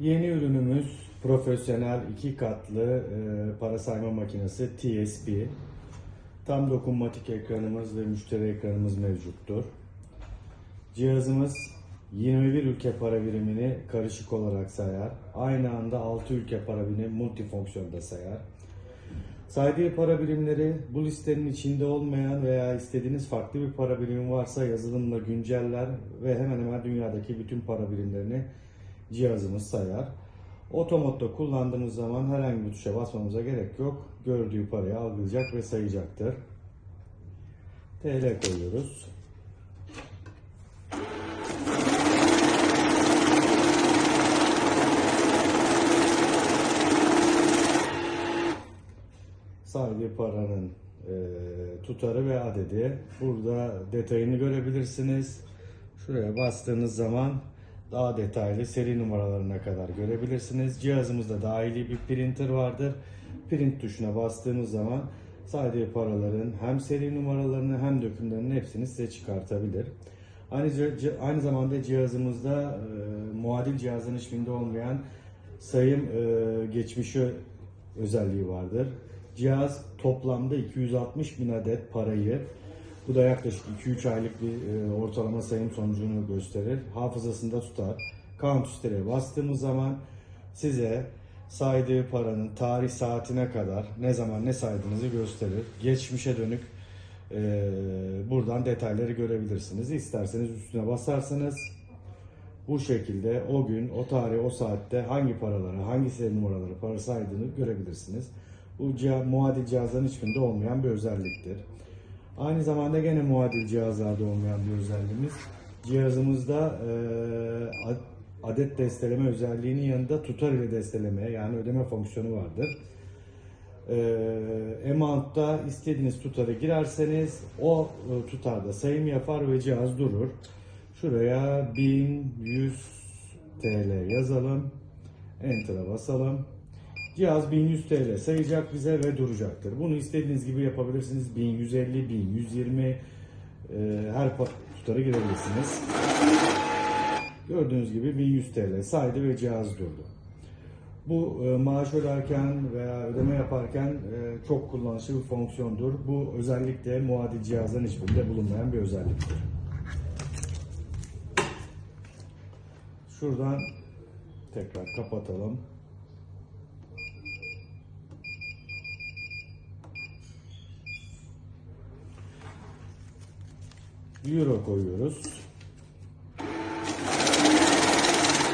Yeni ürünümüz profesyonel iki katlı e, para sayma makinesi TSP. Tam dokunmatik ekranımız ve müşteri ekranımız mevcuttur. Cihazımız 21 ülke para birimini karışık olarak sayar. Aynı anda 6 ülke para birimi multifonksiyonda sayar. Saydığı para birimleri bu listenin içinde olmayan veya istediğiniz farklı bir para birimi varsa yazılımla günceller ve hemen hemen dünyadaki bütün para birimlerini cihazımız sayar. Otomodda kullandığımız zaman herhangi bir tuşa basmamıza gerek yok. Gördüğü parayı algılayacak ve sayacaktır. TL koyuyoruz. saydığı paranın e, tutarı ve adedi. Burada detayını görebilirsiniz. Şuraya bastığınız zaman daha detaylı seri numaralarına kadar görebilirsiniz. Cihazımızda dahili bir printer vardır. Print tuşuna bastığınız zaman saydığı paraların hem seri numaralarını hem dökümlerinin hepsini size çıkartabilir. Aynı, aynı zamanda cihazımızda e, muadil cihazın hiçbirinde olmayan sayım e, geçmişi özelliği vardır. Cihaz toplamda 260 bin adet parayı, bu da yaklaşık 2-3 aylık bir e, ortalama sayım sonucunu gösterir. Hafızasında tutar. Count üstlere bastığımız zaman size saydığı paranın tarih saatine kadar ne zaman ne saydığınızı gösterir. Geçmişe dönük e, buradan detayları görebilirsiniz. İsterseniz üstüne basarsınız. Bu şekilde o gün, o tarih, o saatte hangi paraları, hangi seri numaraları para saydığını görebilirsiniz. Bu cihaz, muadil cihazların hiçbirinde olmayan bir özelliktir. Aynı zamanda gene muadil cihazlarda olmayan bir özelliğimiz. Cihazımızda e, ad- adet desteleme özelliğinin yanında tutar ile desteleme yani ödeme fonksiyonu vardır. E, amount'ta istediğiniz tutarı girerseniz o e, tutarda sayım yapar ve cihaz durur. Şuraya 1100 TL yazalım. Enter'a basalım. Cihaz 1100 TL sayacak bize ve duracaktır. Bunu istediğiniz gibi yapabilirsiniz. 1150, 1120 e, her tutarı girebilirsiniz. Gördüğünüz gibi 1100 TL saydı ve cihaz durdu. Bu e, maaş öderken veya ödeme yaparken e, çok kullanışlı bir fonksiyondur. Bu özellikle muadil cihazların hiçbirinde bulunmayan bir özelliktir. Şuradan tekrar kapatalım. Euro koyuyoruz.